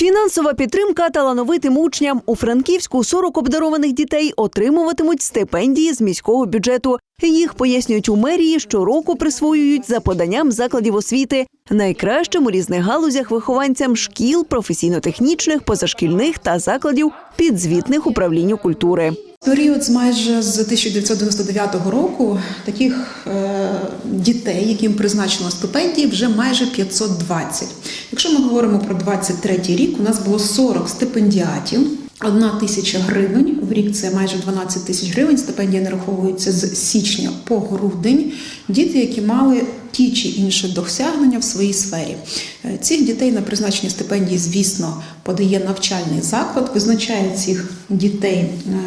Фінансова підтримка талановитим учням у Франківську 40 обдарованих дітей отримуватимуть стипендії з міського бюджету. Їх пояснюють у мерії, щороку присвоюють за поданням закладів освіти найкращим у різних галузях вихованцям шкіл, професійно-технічних, позашкільних та закладів підзвітних управлінню культури. Період з майже з 1999 року таких е, дітей, яким призначено стипендії, вже майже 520. Якщо ми говоримо про 23 рік, у нас було 40 стипендіатів. Одна тисяча гривень в рік це майже 12 тисяч гривень. Стипендія нараховується з січня по грудень. Діти, які мали ті чи інші досягнення в своїй сфері. Е, Цих дітей на призначення стипендії, звісно, подає навчальний заклад, визначає цих дітей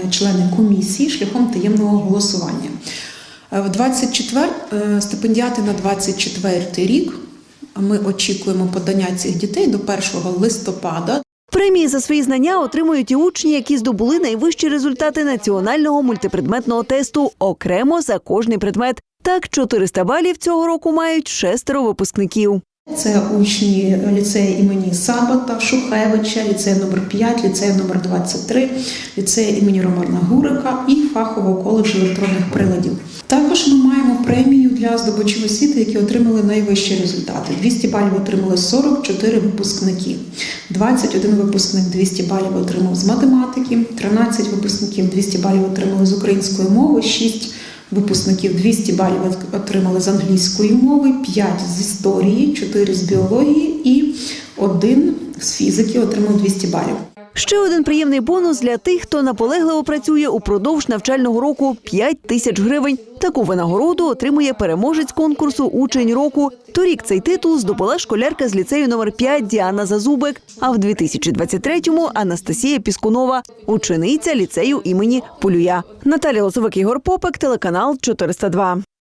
е, члени комісії шляхом таємного голосування. Е, В 24 е, стипендіати на 24 рік. Ми очікуємо подання цих дітей до 1 листопада. Премії за свої знання отримують і учні, які здобули найвищі результати національного мультипредметного тесту окремо за кожний предмет. Так, 400 балів цього року мають шестеро випускників. Це учні ліцею імені Сабата, Шухевича, ліцею номер 5 ліцею номер 23 ліцею імені Романа Гурика і фахового коледжу електронних приладів. Також ми маємо премію для здобувачів освіти, які отримали найвищі результати. 200 балів отримали 44 випускники. 21 випускник 200 балів отримав з математики, 13 випускників 200 балів отримали з української мови, 6 випускників 200 балів отримали з англійської мови, 5 з історії, 4 з біології і 1 з фізики отримав 200 балів. Ще один приємний бонус для тих, хто наполегливо працює упродовж навчального року 5 тисяч гривень. Таку винагороду отримує переможець конкурсу Учень року. Торік цей титул здобула школярка з ліцею номер 5 Діана Зазубек. А в 2023-му Анастасія Піскунова, учениця ліцею імені Полюя. Наталя Лозовик, Ігор Попек, телеканал 402.